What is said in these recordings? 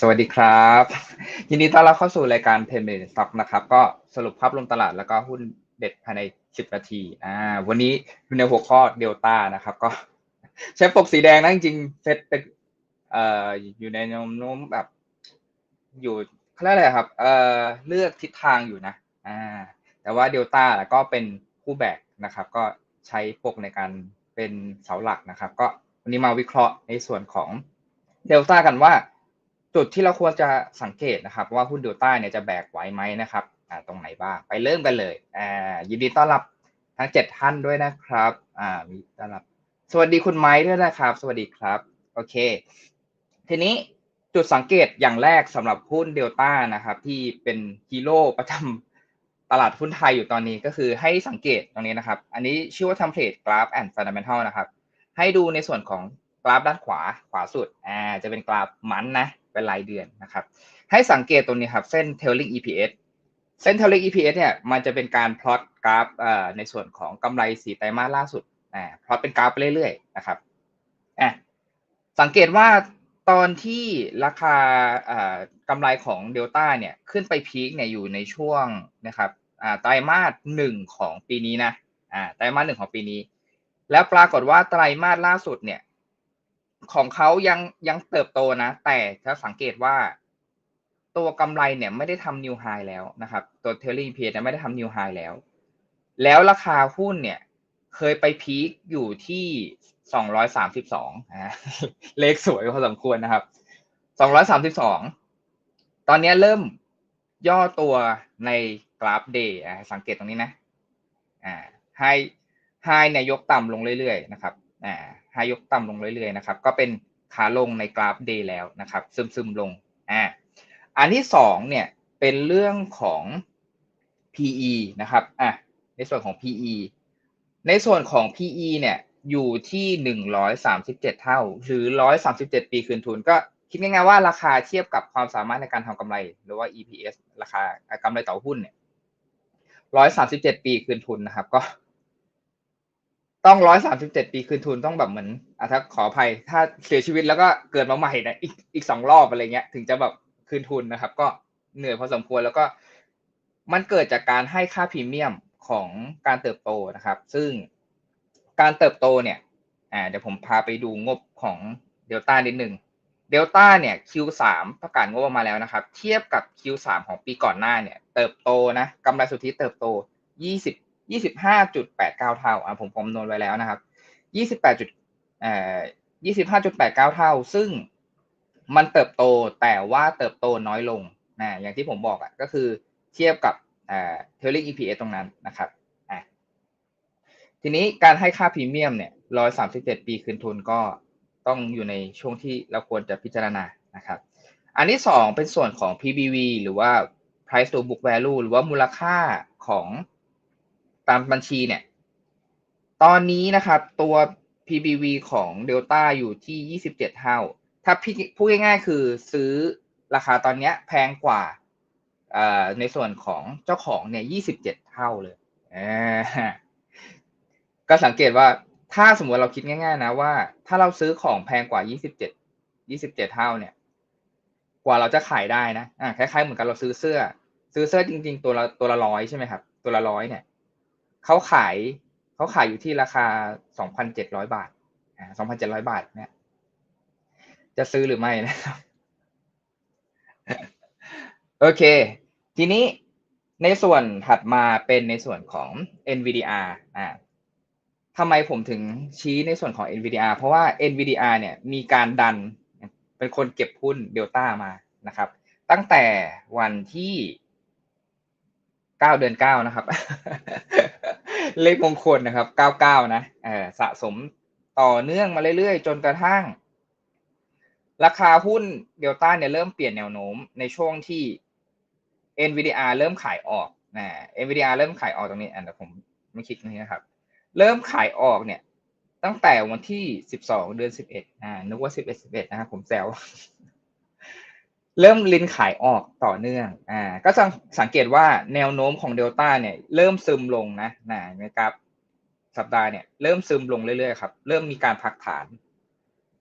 สวัสดีครับ ยินดีต้อนรับเข้าสู่รายการเพนเมนสต็อกนะครับ ก็สรุปภาพรวมตลาดแล้วก็หุ้นเด็ดภายใน 10 นาทีอ่าวันนี้อยู่ในหัวข้อเดลต้านะครับ ก็ใช้ปกสีแดงนะจริงๆเซตเป็นเอ่ออยู่ในนวโน้มแบบ อยู่เขาเรียกอะไรครับเอ่อเลือกทิศทางอยู่นะอ่าแต่ว่าเดลต้าก็เป็นผู้แบกนะครับ ก็ใช้ปกในการเป็นเสาหลักนะครับ ก็วันนี้มาวิเคราะห์ในส่วนของเดลต้ากันว่า จุดที่เราควรจะสังเกตนะครับ ว่าหุ้นเดลต้าเนี่ยจะแบกไหวไหมนะครับอ่าตรงไหนบ้าง ไปเริ่มกันเลยอ่ายินดีต้อนรับทั้งเจ็ดท่านด้วยนะครับอ่ามีต้อนรับ สวัสดีคุณไม้ด้วยนะครับ สวัสดีครับ โอเค ทีนี้จุดสังเกตอย่างแรกสำหรับหุ้นเดลต้านะครับ ที่เป็นฮีโร่ประจำตลาดหุ้นไทยอยู่ตอนนี้ก็คือให้สังเกตตรงนี้นะครับ อันนี้ชื่อว่า template graph and fundamental นะครับ ให้ดูในส่วนของกราฟด้านขวาขวาสุดอ่าจะเป็นกราฟมันนะเป็นรายเดือนนะครับ ให้สังเกตตรงนี้ครับ เส้น trailing EPS เส้น trailing EPS เนี่ยมันจะเป็นการพลอตกราฟในส่วนของกำไรสีไตรมาสล่าสุดอ่าพลอตเป็นกราฟไปเรื่อยๆนะครับอะสังเกตว่าตอนที่ราคากำไรของเดลต้าเนี่ยขึ้นไปพีคเนี่ยอยู่ในช่วงนะครับไตรมาสหนึ่งของปีนี้นะไตรมาสหนึ่งของปีนี้ แล้วปรากฏว่าไตรมาสล่าสุดเนี่ย ของเขายังยังเติบโตนะ แต่ถ้าสังเกตว่า ตัวกำไรเนี่ยไม่ได้ทำนิวไฮแล้วนะครับ ตัวเทลลี่พีเนี่ยไม่ได้ทำนิวไฮแล้ว แล้วราคาหุ้นเนี่ย เคยไปพีคอยู่ที่สองร้อยสามสิบสองเลขสวยพอสมควรนะครับสองร้อยสามสิบสองตอนนี้เริ่มย่อตัวในกราฟเดย์สังเกตตรงนี้นะอ่าไฮไฮเนี่ยยกต่ำลงเรื่อยๆนะครับ อ่าไฮยกต่ำลงเรื่อยๆนะครับ ก็เป็นขาลงในกราฟเดย์แล้วนะครับ ซึมซึมลงอ่าอันที่สองเนี่ยเป็นเรื่องของ PE นะครับอะในส่วนของ PE ในส่วนของ PE เนี่ยอยู่ที่หนึ่งร้อยสามสิบเจ็ดเท่า หรือร้อยสามสิบเจ็ดปีคืนทุน ก็คิดง่ายๆว่าราคาเทียบกับความสามารถในการทำกำไร หรือว่า EPS ราคา กำไรต่อหุ้นเนี่ยร้อยสามสิบเจ็ดปีคืนทุนนะครับ ก็ ต้องร้อยสามสิบเจ็ดปีคืนทุนต้องแบบเหมือนอะถ้าขออภัย ถ้าเสียชีวิตแล้วก็เกิดมาใหม่นะอีกอีกสองรอบอะไรเงี้ย ถึงจะแบบคืนทุนนะครับ ก็เหนื่อยพอสมควรแล้วก็ มันเกิดจากการให้ค่าพรีเมียมของการเติบโตนะครับ ซึ่งการเติบโตเนี่ยอ่าเดี๋ยวผมพาไปดูงบของเดลต้านิดหนึ่งเดลต้าเนี่ย Q3 ประกาศงบออกมาแล้วนะครับ เทียบกับ Q3 ของปีก่อนหน้าเนี่ย เติบโตนะกำไรสุทธิเติบโต 20 25.89เท่าอ่าผมผมนวณไว้แล้วนะครับ28จุดเอ่อ25.89เก้าเท่า ซึ่งมันเติบโตแต่ว่าเติบโตน้อยลงนะอย่างที่ผมบอกอะก็คือเทียบกับเอ่อ trailing EPS ตรงนั้นนะครับอะทีนี้การให้ค่าพรีเมียมเนี่ย137ปีคืนทุนก็ต้องอยู่ในช่วงที่เราควรจะพิจารณานะครับ อันที่สองเป็นส่วนของ PBV หรือว่า price to book value หรือว่ามูลค่าของ ตามบัญชีเนี่ย ตอนนี้นะครับตัว PBV ของ Delta อยู่ที่ 27 เท่า ถ้าพี่พูดง่ายๆ คือซื้อราคาตอนนี้แพงกว่าในส่วนของเจ้าของเนี่ย 27 เท่าเลย ก็สังเกตว่าถ้าสมมติเราคิดง่าย ๆ นะว่า ถ้าเราซื้อของแพงกว่า 27 27 เท่าเนี่ย กว่าเราจะขายได้นะอ่าคล้ายๆเหมือนกันเราซื้อเสื้อ ซื้อเสื้อจริง ๆ ตัวละตัวละร้อยใช่ไหมครับ ตัวละร้อยเนี่ย เขาขายเขาขายอยู่ที่ราคา2,700บาทอ่า2,700บาทเนี่ยจะซื้อหรือไม่นะครับ โอเค ทีนี้ในส่วนถัดมาเป็นในส่วนของ NVDR อ่าทำไมผมถึงชี้ในส่วนของ NVDR เพราะว่า NVDR เนี่ยมีการดันเป็นคนเก็บหุ้นเดลต้ามานะครับ ตั้งแต่วันที่ 9 เดือน 9 นะครับ เลขมงคลนะครับ99นะเออสะสมต่อเนื่องมาเรื่อยๆ จนกระทั่ง ราคาหุ้นเดลต้าเนี่ยเริ่มเปลี่ยนแนวโน้มในช่วงที่ NVDR เริ่มขายออกนะ NVDR เริ่มขายออกตรงนี้อันเดี๋ยวผมไม่คิดตรงนี้นะครับ เริ่มขายออกเนี่ย ตั้งแต่วันที่ 12 เดือน 11อ่านึกว่า 11 11นะครับผมแซว เริ่มลินขายออกต่อเนื่อง อ่า ก็สังสังเกตว่าแนวโน้มของเดลต้าเนี่ย เริ่มซึมลงนะนะนะครับ สัปดาห์เนี่ยเริ่มซึมลงเรื่อยๆครับ เริ่มมีการพักฐาน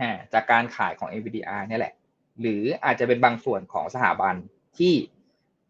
อ่า จากการขายของ NVDR เนี่ยแหละ หรืออาจจะเป็นบางส่วนของสถาบันที่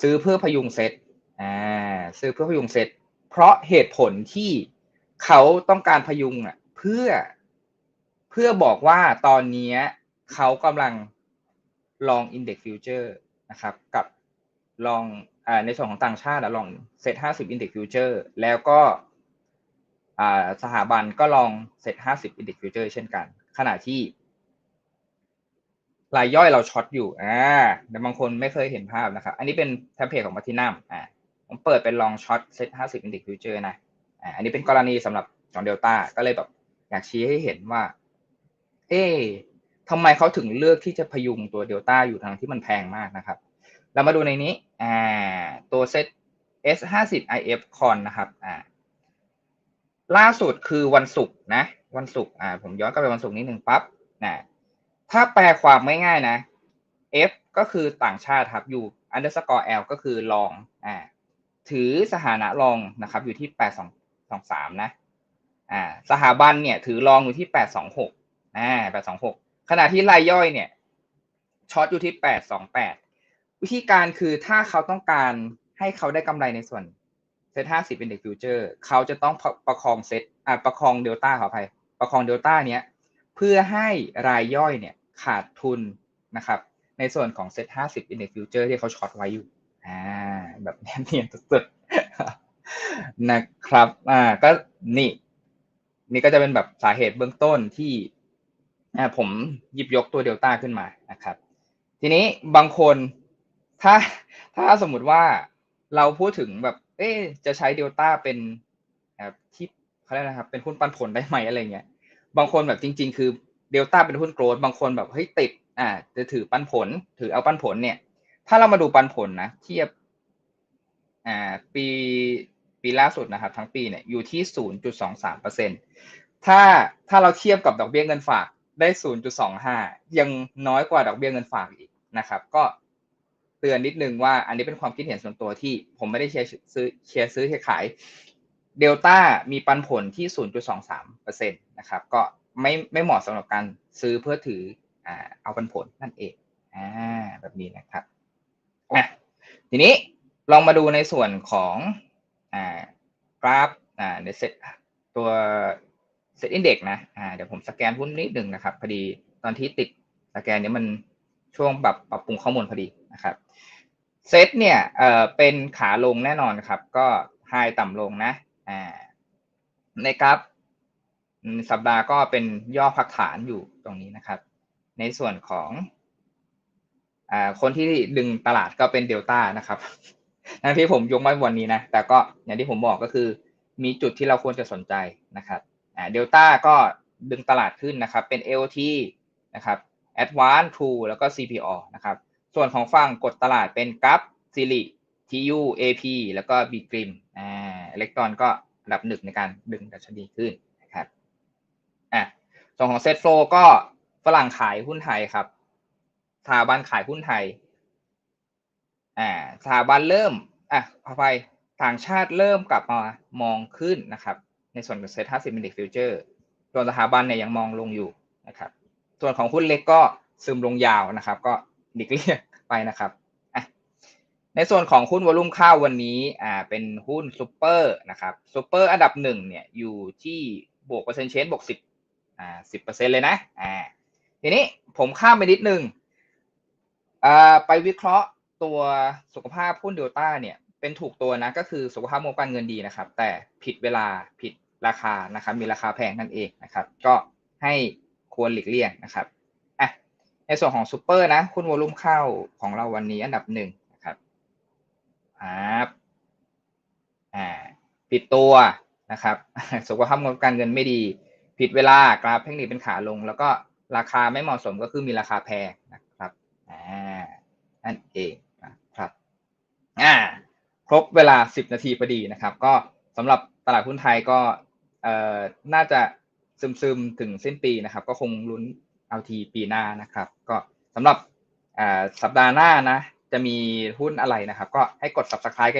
ซื้อเพื่อพยุงเซ็ตอ่า ซื้อเพื่อพยุงเซ็ตเพราะเหตุผลที่เขาต้องการพยุงอะ เพื่อ เพื่อบอกว่าตอนนี้เขากำลัง ลอง index future นะครับกับลองอในส่วนของต่างชาติอะลองเซตห้าสิบ index future แล้วก็อ่าสถาบันก็ลองเซตห้าสิบ index future เช่นกัน ขณะที่รายย่อยเราช็อตอยู่อ่าแต่บางคนไม่เคยเห็นภาพนะครับ อันนี้เป็นเทมเพลตของมาทินัมอ่าผมเปิดเป็นลองช็อตเซตห้าสิบ index future นะอ่าอันนี้เป็นกรณีสำหรับของเดลต้าก็เลยแบบอยากชี้ให้เห็นว่า เอ๊ ทำไมเขาถึงเลือกที่จะพยุงตัวเดลต้าอยู่ทางที่มันแพงมากนะครับ เรามาดูในนี้อ่าตัวเซต S50 IF Con นะครับอ่าล่าสุดคือวันศุกร์นะ วันศุกร์อ่าผมย้อนกลับไปวันศุกร์นิดหนึ่งปั๊บนะถ้าแปลความไม่ง่ายนะ F ก็คือต่างชาติครับอยู่ underscore L ก็คือลองอ่าถือสถานะรองนะครับ อยู่ที่8223นะอ่าสถาบันเนี่ยถือรองอยู่ที่826อ่า826 ขณะที่รายย่อยเนี่ยช็อตอยู่ที่828วิธีการคือถ้าเขาต้องการให้เขาได้กำไรในส่วนเซ็ตห้าสิบเป็นเด็กฟิวเจอร์เขาจะต้องประคองเซ็ตอ่าประคองเดลต้าขออภัยประคองเดลต้าเนี้ยเพื่อให้รายย่อยเนี่ยขาดทุนนะครับ ในส่วนของเซ็ตห้าสิบเป็นเด็กฟิวเจอร์ที่เขาช็อตไว้อยู่อ่าแบบเนียนสุดๆนะครับอ่าก็นี่ นี่ก็จะเป็นแบบสาเหตุเบื้องต้นที่ อ่าผมหยิบยกตัวเดลต้าขึ้นมานะครับ ทีนี้บางคนถ้าถ้าสมมุติว่าเราพูดถึงแบบ เอ๊จะใช้เดลต้าเป็นแบบที่เขาเรียกนะครับ เป็นหุ้นปันผลได้ไหมอะไรเงี้ย บางคนแบบจริง ๆ คือเดลต้าเป็นหุ้นโกลด์บางคนแบบเฮ้ยติดอ่าจะถือปันผล ถือเอาปันผลเนี่ย ถ้าเรามาดูปันผลนะเทียบอ่าปีปีล่าสุดนะครับ ทั้งปีเนี่ยอยู่ที่ศูนย์จุดสองสามเปอร์เซ็นถ้าถ้าเราเทียบกับดอกเบี้ยเงินฝาก ได้ศูนย์จุดสองห้ายังน้อยกว่าดอกเบี้ยเงินฝากอีกนะครับ ก็เตือนนิดนึงว่าอันนี้เป็นความคิดเห็นส่วนตัวที่ผมไม่ได้เชียร์ซื้อเชียร์ซื้อเชียร์ขายเดลต้ามีปันผลที่ 0.23%นะครับ ก็ไม่ไม่เหมาะสำหรับการซื้อเพื่อถืออ่าเอาปันผลนั่นเองอ่าแบบนี้นะครับอะทีนี้ลองมาดูในส่วนของอ่ากราฟอ่าในเซตตัว เซตอินเด็กนะอ่าเดี๋ยวผมสแกนหุ้นนิดหนึ่งนะครับพอดีตอนที่ติดสแกนเนี้ยมันช่วงปรับปรับปรุงข้อมูลพอดีนะครับเซตเนี่ยเอ่อเป็นขาลงแน่นอนครับ ก็ไฮต่ำลงนะอ่าในกราฟสัปดาห์ก็เป็นย่อพักฐานอยู่ตรงนี้นะครับ ในส่วนของอ่าคนที่ดึงตลาดก็เป็นเดลต้านะครับทั้งที่ผมยกไว้วันนี้นะ แต่ก็อย่างที่ผมบอกก็คือ มีจุดที่เราควรจะสนใจนะครับ เดลต้าก็ดึงตลาดขึ้นนะครับ เป็น LT นะครับ Advance True แล้วก็ CPO นะครับ ส่วนของฝั่งกดตลาดเป็นกัฟซิลิ TU AP แล้วก็ B g r i m อ่าอิเล็กตรอนก็อันดับหนึ่งในการดึงดัชนีขึ้นนะครับอะส่วนของเซ็ตโฟก็ฝรั่งขายหุ้นไทยครับสถาบันขายหุ้นไทยอ่าสถาบันเริ่มอะพอไปต่างชาติเริ่มกลับมามองขึ้นนะครับ ในส่วนของเซ็ตห้าสิบมินิฟิวเจอร์ส่วนสถาบันเนี่ยยังมองลงอยู่นะครับ ส่วนของหุ้นเล็กก็ซึมลงยาวนะครับ ก็หลีกเลี่ยงไปนะครับในส่วนของหุ้นวอลุ่มข้าววันนี้อ่าเป็นหุ้นซูเปอร์นะครับซูเปอร์อันดับหนึ่งเนี่ยอยู่ที่บวกเปอร์เซ็นต์เชนบวกสิบอ่าสิบเปอร์เซ็นเลยนะอ่าทีนี้ผมข้ามไปนิดนึงอ่าไปวิเคราะห์ตัวสุขภาพหุ้นเดลต้าเนี่ยเป็นถูกตัวนะก็คือสุขภาพงบการเงินดีนะครับ แต่ผิดเวลาผิด ราคานะครับมีราคาแพงนั่นเองนะครับ ก็ให้ควรหลีกเลี่ยงนะครับอะในส่วนของซูเปอร์นะหุ้นวอลุ่มเข้าของเราวันนี้อันดับหนึ่งนะครับครับอ่าปิดตัวนะครับสุขภาพงบการเงินไม่ดี ผิดเวลากราฟเทคนิคเป็นขาลง แล้วก็ราคาไม่เหมาะสมก็คือมีราคาแพงนะครับอ่านั่นเองนะครับอ่าครบเวลา 10 นาทีพอดีนะครับ ก็สำหรับตลาดหุ้นไทยก็ เอ่อน่าจะซึมๆถึงสิ้นปีนะครับ ก็คงลุ้นเอาทีปีหน้านะครับ ก็สำหรับสัปดาห์หน้านะ จะมีหุ้นอะไรนะครับ ก็ให้กด subscribe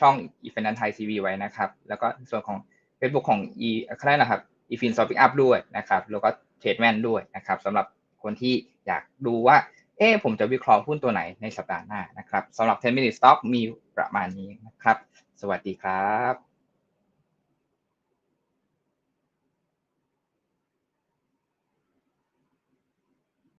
ช่อง e f i n a n c e TV ไว้นะครับ แล้วก็ส่วนของ Facebook ของ e อะไรนะครับ e f i n s o p i c up ด้วยนะครับ แล้วก็เทรดแมนด้วยนะครับสำหรับคนที่อยากดูว่า เอ๊ผมจะวิเคราะห์หุ้นตัวไหนในสัปดาห์หน้านะครับสำหรับ 10 minute stock มีประมาณนี้นะครับ สวัสดีครับ